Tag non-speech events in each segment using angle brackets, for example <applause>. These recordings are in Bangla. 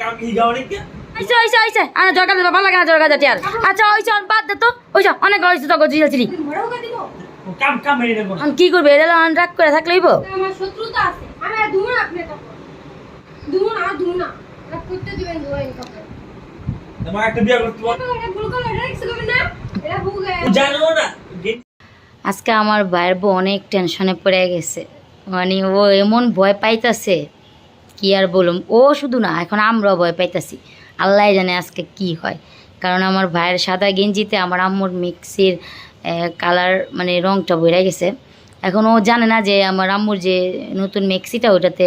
কাম হিগাও নাকি? আইসা আইসা আইসা আনা জরকা দে ভালো লাগে না জরকা দে টিয়ার। আচ্ছা ওইসা বাদ দে তো। ওইসা অনেক হয়েছে তো গজি যাচ্ছিলি কাম কাম মেরে নেব আমি কি করবে? এটা আন রাগ করে থাকলেই বো আমার শত্রুতা আছে। আমি আর না আপনি তখন দুমো না দুমো না। রাগ করতে দিবেন দুয়াই কাপড় তোমার একটা বিয়ে করতে বল। এটা ভুল করে এটা কিছু না এটা ভুল গেছে জানো না। আজকে আমার ভাইয়ের বউ অনেক টেনশনে পড়ে গেছে। মানে ও এমন ভয় পাইতাছে। কি আর বলুম? ও শুধু না, এখন আমরাও ভয় পাইতাছি। আল্লাহ জানে আজকে কি হয়। কারণ আমার ভাইয়ের সাদা গেঞ্জিতে আমার আম্মুর মিক্সির কালার মানে রংটা বইরা গেছে। এখন ও জানে না যে আমার আম্মুর যে নতুন মিক্সিটা, ওটাতে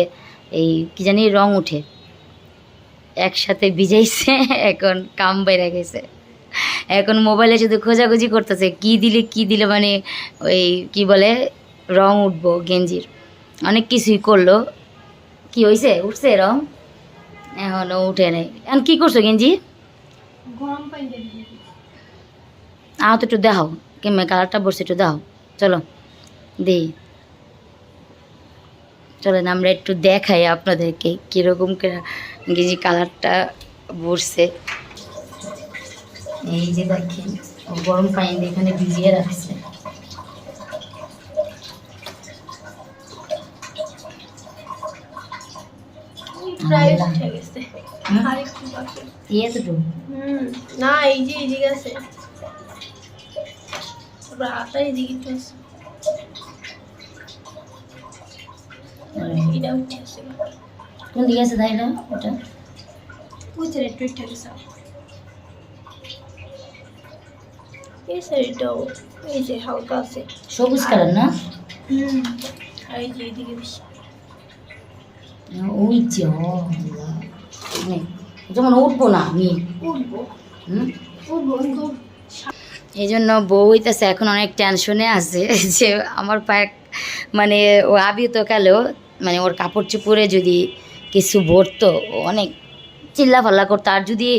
এই কি জানি রং উঠে। একসাথে ভিজাইছে, <laughs> এখন কাম বেড়ে গেছে। এখন মোবাইলে শুধু খোঁজাখুঁজি করতেছে, কি দিলে কি দিলে মানে ওই কি বলে, রং উঠবো গেঞ্জির। অনেক কিছুই করল। কি হয়েছে উঠছে রং এখনও উঠে নেই। এখন কি করছ গেঞ্জি? গরম পানি আহ তো একটু দেখাও। কেমন কালারটা বসছে একটু দেখাও। চলো দেই। চলেন আমরা একটু দেখাই আপনাদেরকে কীরকম গেঞ্জি কালারটা বসছে এই যে দেখেন গরম পানি এখানে ভিজিয়ে রাখছে। প্রায় উঠে গেছে হুম? আর একটু বাকি এই এতটুকু হুম না এই যে এদিকে আছে তারপর আটা এদিকে একটু আছে এটা উঠে আছে কোন দিকে আছে তাই না ওটা বুঝছে একটু উঠে গেছে এই সাইডটাও এই যে হালকা আছে সবুজ কালার না হুম আর এই যে এদিকে বেশি ওই যে ও আল্লাহ। অনেক। যেমন উঠবো না আমি উঠবো উঠবো এই জন্য বউ হইতেছে এখন অনেক টেনশনে আছে। <laughs> যে আমার পায়ে মানে ও আবি তো কালেও মানে ওর কাপড় চুপড়ে যদি কিছু ভরতো অনেক চিল্লা ফাল্লা করতো। আর যদি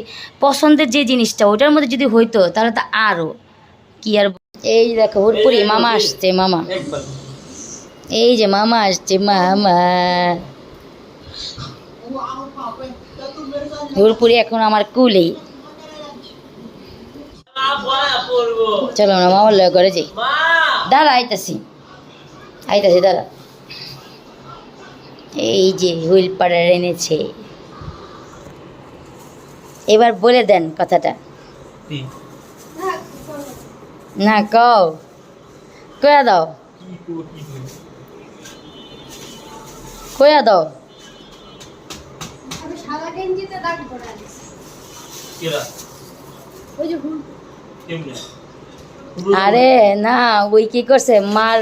পছন্দের যে জিনিসটা ওটার মধ্যে যদি হইতো তাহলে তো আরও কি আর এই দেখো হুরপুরি মামা আসছে মামা। এই যে মামা আসছে মামা। হুরপুরি এখন আমার পড়ব চলো না মামার লয় করে যাই। দাঁড়া আইতাছি। আইতাছি দাঁড়া। এই যে হুইল পাড়ার এনেছে। এবার বলে দেন কথাটা। না কও। কয়া দাও। কয়া দাও। গেঞ্জিতে দাগ পড়া কেরা? ওই যে হুল কেমনে? আরে না ওই কি করছে? মার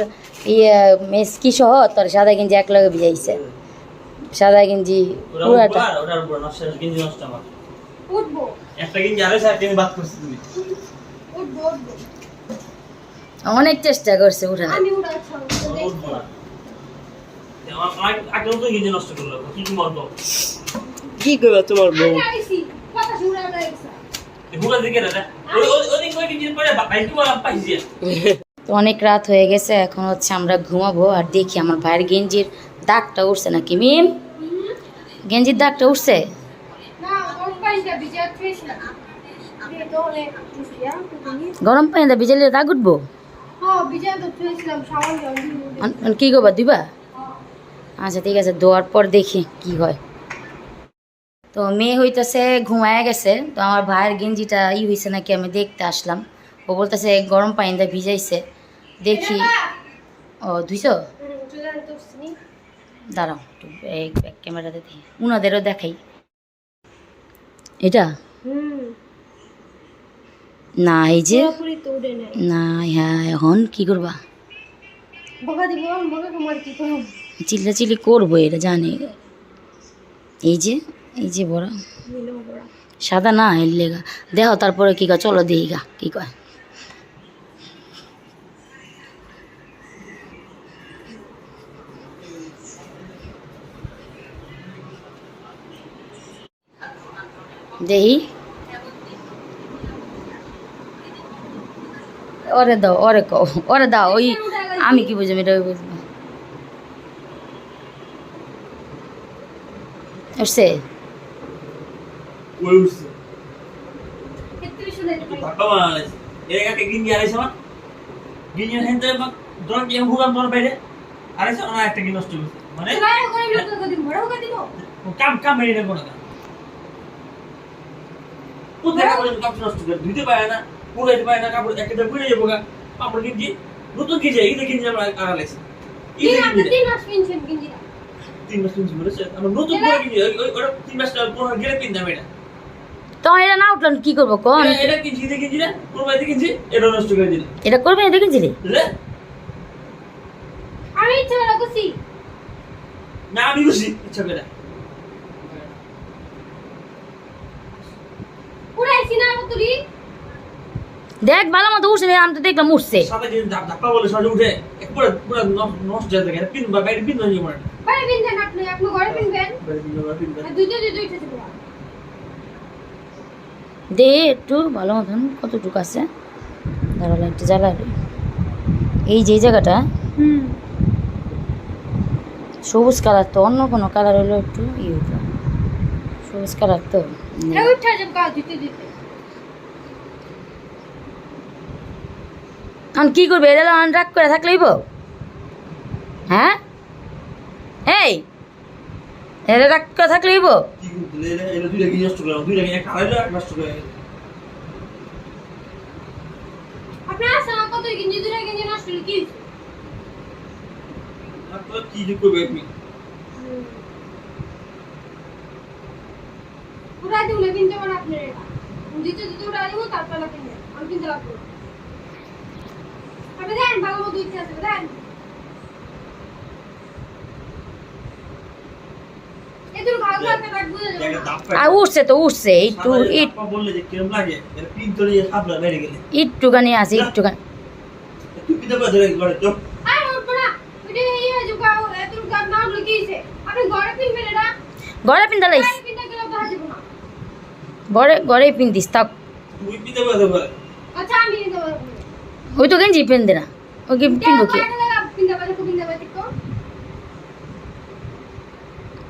ইয়ে মেসকি সহ তোর সাদা গেঞ্জি এক লগে ভিজাইছে। সাদা গেঞ্জি পুরাটা। ওটার উপর নষ্ট গেঞ্জি নষ্ট আমার। উঠবো। একটা গেঞ্জি আরে সাইড থেকে বাদ করছিস তুমি। উঠবো উঠবো। অনেক চেষ্টা করছে উঠানে আমি উড়াচ্ছি উঠবো না। আমার আগ- তো গেঞ্জি নষ্ট করল কি কি মরবো? কি করবে তোমার বউ? তো অনেক রাত হয়ে গেছে এখন হচ্ছে আমরা ঘুমাবো আর দেখি আমার ভাইয়ের গেঞ্জির দাগটা উঠছে নাকি। মিম গেঞ্জির দাগটা উঠছে গরম পানিতে বিজেলে দাগ উঠবো? হ্যাঁ কি করবা দিবা? আচ্ছা ঠিক আছে দোয়ার পর দেখি কি হয়। তো মেয়ে হইতেছে ঘুমায় গেছে। তো আমার ভাইয়ের গেঞ্জিটা ই হয়েছে নাকি আমি দেখতে আসলাম। ও বলতেছে গরম পানিতে ভিজাইছে। দেখি। ও ধুইছো? দাঁড়াও একটু ব্যাক ক্যামেরাতে দেখি। উনাদেরও দেখাই। এটা? না এই যে? না হ্যাঁ এখন কি করবা? বকা দিব বকা তোমার কি করব? চিল্লা চিল্লি করব এটা জানে। এই যে? এই যে বড়। সাদা না এর লেগা। দেখো তারপরে কি কয় চলো দিই গা কি কয়। দেহি ওরে দাও ওরে কও ওরে দাও ওই আমি কি বুঝলাম এটা ওই বুঝব উঠছে ওই উঠছে লাগছে এর একটা গিঞ্জি আমার গিঞ্জি বাইরে না একটা নষ্ট করছে মানে কাম কাম কোনো কাম কোথায় কাপড় কাপড় নষ্ট করে ধুইতে পারে না পুরাইতে পারে না কাপড় একটা পুড়ে যাব গা কাপড় গিঞ্জি নতুন গিঞ্জি আমরা আড়াইছে তিন মাস মাস আমরা নতুন করে ওই- ওটা তিন মাস পুরো গেলে কিনতাম এটা তো এটা না উঠলাম কি করব কোন? এটা- এটা কিনছি এটা কিনছি না পুরো বাড়িতে কিনছি এটা নষ্ট করে দিলে। এটা করবে এটা কিনছিলি আমি ইচ্ছা করে করছি না আমি খুশি ইচ্ছা করে। পুরাইছি না তুলি। দেখ ভালো মতো উঠছে আমি তো দেখলাম উঠছে। ধাপ্পা বলে উঠে পুরো নষ্ট হয়ে থাকে। পিন বা বাইরে পিন নিয়ে মারে। বাইরে পিনবেন আপনি আপনি ঘরে পিনবেন বাইরে পিন বা পিন আর দুইটা দুইটা উঠেছে দে একটু ভালো মতন কতটুকু আছে? দাঁড়াল একটু জ্বালাবে এই যে জায়গাটা সবুজ কালার তো অন্য কোনো কালার হলো একটু ই হতো সবুজ কালার তো। এখন কি করবে? এটা রাগ করে থাকলেইব হ্যাঁ? এই! দিতে দিতে উড়া দিব তারপর দেন ভালো মতো ইচ্ছা আছে দেন এদুর ভালো একটা কাট বুঝে যাবে একটা না। ধাপ আর উঠছে তো উঠছে একটু একটুখানি আছে একটুখানি। ঘরে তো আর উঠবো না ওইটা যাবে গা- এদুর গান না উঠলে কি হয়েছে? আপনি ঘরে ঘরে পিন্দিস থাক। আচ্ছা। ওই তো গেঞ্জি পিনদে না। ওই কি পিনবো কি কয়টা টাকা কিনতে পারলে খুব কিনতে পারলে তো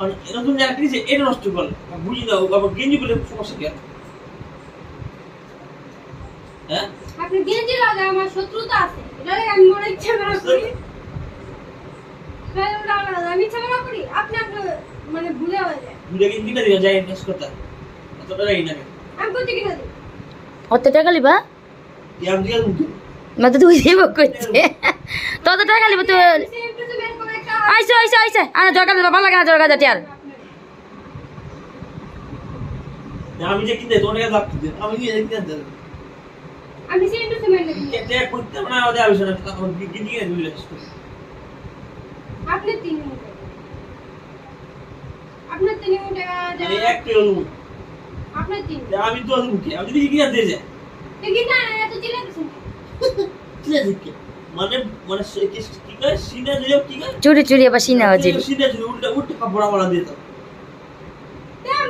মানে নতুন যারা কিনেছে এটা নষ্ট করল বুঝি দাও আবার গেঞ্জি বলে সমস্যা কি? হ্যাঁ? আপনি গেঞ্জি লাগা আমার শত্রুতা আছে। এটা আমি মনে ইচ্ছা করা করি। আমি ইচ্ছা করা করি। আপনি আপনার মানে ভুলে হয়ে যায়। দুটা গেঞ্জি কিনে দিও যাই ইনভেস্ট করতে। এতটা রাই না আমি করতে কিনা দিই অত টাকা লিবা? ইয়াম দিকে মুখে তুই দিব করছে তত টাকা লিবা তুই সেম টু সেম এরকম একটা আইসে আইসে আইসে আনা জরকা দিবা ভালো লাগে না যাতে আর। আমি যে কিনতে তোমার কাছে লাগতে আমি নিয়ে কিনে দেব আমি সেম টু সেম এরকম কেটে করতে? না ওদের আবিষ্কার তখন গেঞ্জি কিনে দিলে আপনি তিন মুঠে আপনার তিন মুঠে মানে এক কিলো লুম আপনার তিন আমি তো আছি মুখে আমি যদি কিনে দিয়ে যায় দেখি না এত চিল্লা দিছেন ঠিক আছে কি? মানে মানে কি কি করে? সিনা দিলে কি করে? চুরি চুরি আবার সিনা বাজিল সিনা দিলে উল্টা উল্টা কাপড় বড় দিয়ে দাও।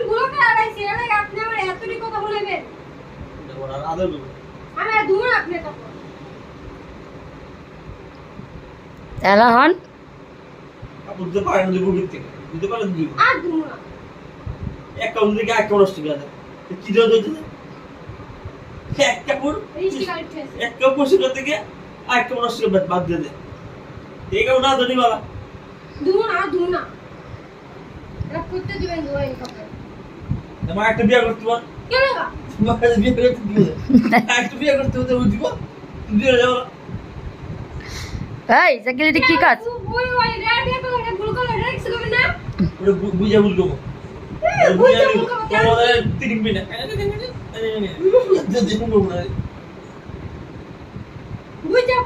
গুলো করে আড়াইছি এর আপনি আমার এতটি কথা বলেবেন বড় আদর আমি আর আপনি তখন। তাহলে হন। কাপড় দিতে পারে না দিব দিতে দিতে পারে আর দুমন না। থেকে নষ্ট করে দেয়। কি দেওয়া দিতে এক কাপড় এক কাপড় সেখান থেকে আর কাপড় নষ্ট করে বাদ দিয়ে দেয় এই কাপড় না জানি বালা দুমন আর দুমন না এটা করতে দিবেন দুয়াই কাপড় আমার একটা বিয়ে করতে পার কেন বা তোমার বিয়ে করতে দিবে একটা বিয়ে করতে হতে দিব বিয়ে যাব এই সেক্রেটারি কি কাজ ওই ওই রেড এত এটা ভুল করে রেক্স করবে না ওটা বুঝে বুঝলো এ, বুঝতে ভুল করবে? তোমাদের তিন মিনিট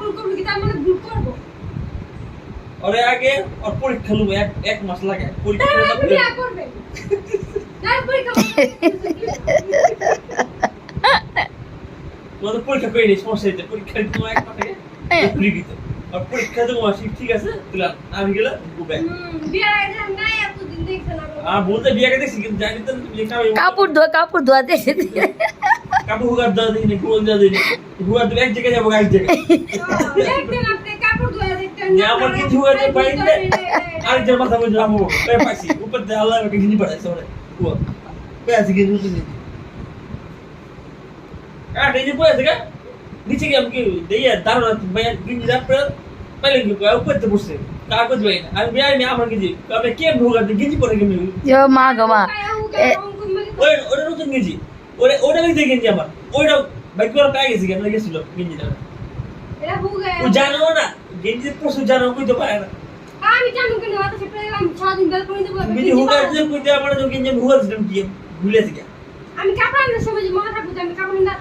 ভুল করবে কি তার মানে ভুল করব? ওরে আগে ওর পরীক্ষা লুবো এক এক মাস লাগে। পরীক্ষা পরীক্ষা তোমাদের পরীক্ষা করে নিই সমস্যা হয়েছে পরীক্ষা তোমার এক পাশে ফ্রি দিত। আর পরীক্ষা তোমার ঠিক আছে? দিলাম আমি গেলাম গুবে আগে। আর বলতে বিয়াকে দেখছি কিন্তু জানি তো তুমি কাপড় ধোয়া কাপড় ধোয়া দেখে কাপড় দেওয়া দিই না কুল দেওয়া দিই না হুগার এক জায়গায় যাব এক জায়গায়। দেখতেন আপনি কাপড় ধোয়া দেখতেন যে আমার কিছু হয়েছে বাড়িতে আরেকজন মাথা মধ্যে আমো পেয়ে পাইছি উপর দিয়ে আল্লাহ আমাকে গিনি ওরে আছে আর এই যে আছে গা? নিচে গিয়ে আমাকে দিয়ে গিনি রাখ পাইলে কি উপর বিয়ার আমার গিজি আপনি কে ঢুকার গিজি পরে কেমনি মা গো মা। গেঞ্জি ওটা ওটা দেখতে গেঞ্জি আমার ওইটা বাইক করে পেয়ে গেছি কেন গেছিল গেঞ্জিটা। এটা হুগে ও জানো না গেঞ্জি প্রচুর জানো কইতে পারে না। আমি জানো কেন অত সেটা আমি সারাদিন বেল করে দেবো তুমি যে হুগার যে কইতে আমার যে গেঞ্জি আমি হুগার দিলাম কি ভুলে গেছি। আমি কাপড় আনার সময় মনে থাকব আমি কাপড় না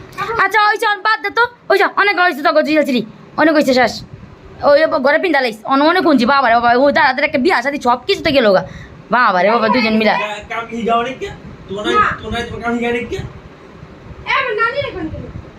আচ্ছা ওই চল বাদ দে তো। ওই চল অনেক হয়েছে তো জিয়াছিলি অনেক হয়েছে শেষ। ওই ঘরে পিন্ডা লাইস অন অনেক শুনছি বাবা রে বাবা ও দাদা একটা বিয়া সাথে সব কিছু তো গেল গা। বাবা রে বাবা দুজন মিলা। কাম কি কাম কি এ নানি কেন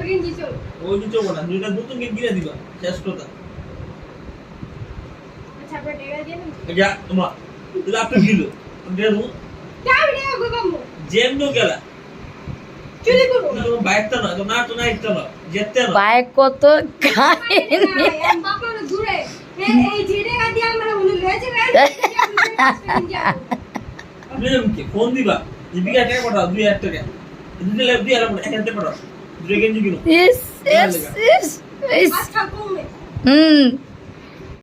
ওই গেঞ্জি চল ওই যে চলবো না দুইটা নতুন গেঞ্জি কিনে দিবা শেষ কথা। আচ্ছা আপনার টাকা দিয়ে দিন। যা তোমার তাহলে আপনি দিল দেবো। যাবি রে গো বাম্মু যেমন গেলা চুরি করো তোমার বাইকটা না না তো না একটা না যেতে না বাইক কত খায় আমি বাপের দূরে। এই এই জিডে গা দিয়ে আমরা উনি লয়েছে গাই আপনি কি ফোন দিবা দীপিকা টাকা পাঠাও দুই হাজার টাকা দুই লাখ দুই হাজার টাকা পাঠাও দুই গেঞ্জি কিনো ইস ইস ইস ইস হুম